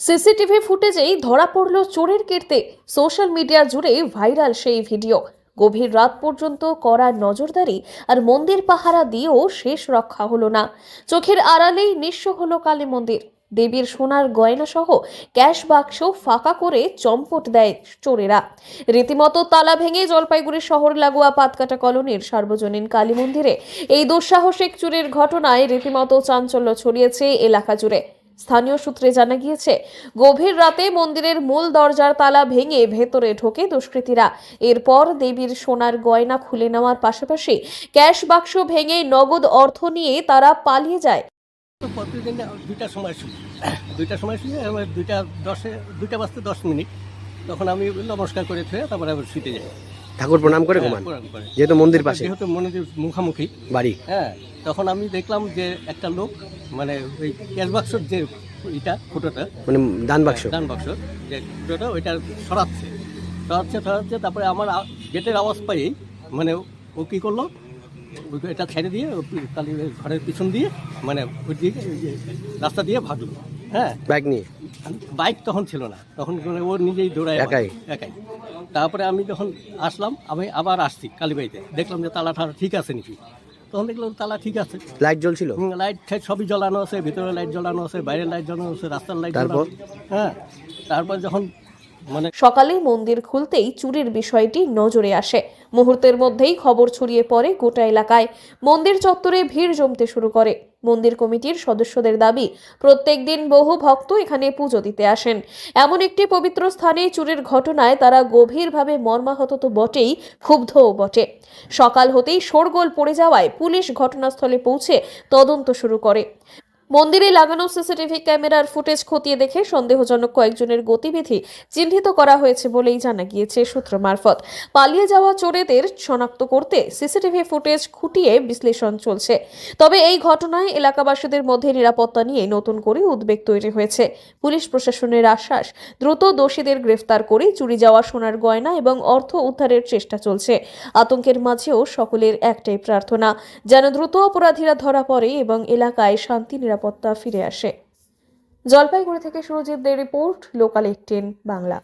CCTV ফুটেজেই ধরা পড়ল চোরের কীর্তি সোশ্যাল মিডিয়া জুড়ে ভাইরাল সেই ভিডিও। গভীর রাত পর্যন্ত করা নজরদারি আর মন্দির পাহারা দিয়েও শেষ রক্ষা হলো না। চোখের আড়ালেই নিঃস্ব হলো কালী মন্দির। দেবীর সোনার গয়না সহ ক্যাশ বাক্স ফাঁকা করে চম্পট দেয় চোরেরা। রীতিমতো তালা ভেঙে জলপাইগুড়ি শহর লাগোয়া পাতকাটা কলোনির সার্বজনীন কালী মন্দিরে এই দুঃসাহসিক চুরির ঘটনায় রীতিমতো চাঞ্চল্য ছড়িয়েছে এলাকা জুড়ে। স্থানীয় সূত্রে জানা গিয়েছে, গভীর রাতে মন্দিরের মূল দরজার তালা ভেঙে ভেতরে ঢোকে দুষ্কৃতীরা। এরপর দেবীর সোনার গয়না খুলে নেওয়ার পাশাপাশি ক্যাশ বাক্স ভেঙে নগদ অর্থ নিয়ে তারা পালিয়ে যায়। প্রতিদিন দুইটার সময় শুই দুইটার সময় দুইটা দশে, দুইটা বাজতে দশ মিনিট। তখন আমি নমস্কার করে থুয়ে তারপরে আবার শুতে যাই। ঠাকুর প্রণাম করে হ্যাঁ, ঘুমান। প্রণাম করে। যেহেতু মন্দির পাশে। যেহেতু মন্দির মুখামুখি। বাড়ি। হ্যাঁ তখন আমি দেখলাম যে একটা লোক মানে ওই ক্যাশ বাক্সর যে এটা ফুটোটা মানে দান বাক্স। দান বাক্স যে ফুটোটা ওইটা সরাচ্ছে। সরাচ্ছে সরাচ্ছে তারপরে আমার গেটের আওয়াজ পাই মানে ও কী করল এটা ছেড়ে দিয়ে কালী ঘরের পিছন দিয়ে মানে ওই দিকে রাস্তা দিয়ে ভাগলো। হ্যাঁ। ব্যাগ নিয়ে। বাইক তখন ছিল না। তখন মানে ও নিজেই দৌড়ায় একাই? একাই। তারপরে আমি যখন আসলাম আমি আবার আসছি কালীবাড়িতে। দেখলাম যে তালা ঠালা ঠিক আছে নাকি? তখন দেখলাম তালা ঠিক আছে। লাইট জ্বলছিল? লাইট ঠাইট সবই জ্বলানো আছে ভিতরে লাইট জ্বলানো আছে বাইরের লাইট জ্বলানো আছে রাস্তার লাইট? জ্বালানো হ্যাঁ তারপর যখন মানে সকালে মন্দির খুলতেই চুরির বিষয়টি নজরে আসে। মুহূর্তের মধ্যেই খবর ছড়িয়ে পড়ে গোটা এলাকায়। মন্দির চত্বরে ভিড় জমতে শুরু করে। মন্দির কমিটির সদস্যদের দাবি, প্রত্যেক দিন বহু ভক্ত এখানে পুজো দিতে আসেন। এমন একটি পবিত্র স্থানে চুরির ঘটনায় তারা গভীরভাবে মর্মাহত তো বটেই, ক্ষুব্ধও বটে। সকাল হতেই শোরগোল পড়ে যাওয়ায় পুলিশ ঘটনাস্থলে পৌঁছে তদন্ত শুরু করে। মন্দিরে লাগানো সিসিটিভি ক্যামেরার ফুটেজ খতিয়ে দেখে সন্দেহজনক কয়েকজনের গতিবিধি চিহ্নিত করা হয়েছে বলেই জানা গিয়েছে সূত্র মারফত। পালিয়ে যাওয়া চোরেদের শনাক্ত করতে সিসিটিভি ফুটেজ খুঁটিয়ে বিশ্লেষণ চলছে। তবে এই ঘটনায় এলাকাবাসীদের মধ্যে নিরাপত্তা নিয়ে নতুন করে উদ্বেগ তৈরি হয়েছে। পুলিশ প্রশাসনের আশ্বাস, দ্রুত দোষীদের গ্রেফতার করে চুরি যাওয়া সোনার গয়না এবং অর্থ উদ্ধারের চেষ্টা চলছে। আতঙ্কের মাঝেও সকলের একটাই প্রার্থনা, যেন দ্রুত অপরাধীরা ধরা পড়ে এবং এলাকায় শান্তি নিরাপত্তা ফিরে আসে। জলপাইগুড়ি থেকে Surajit De report local eighteen Bangla.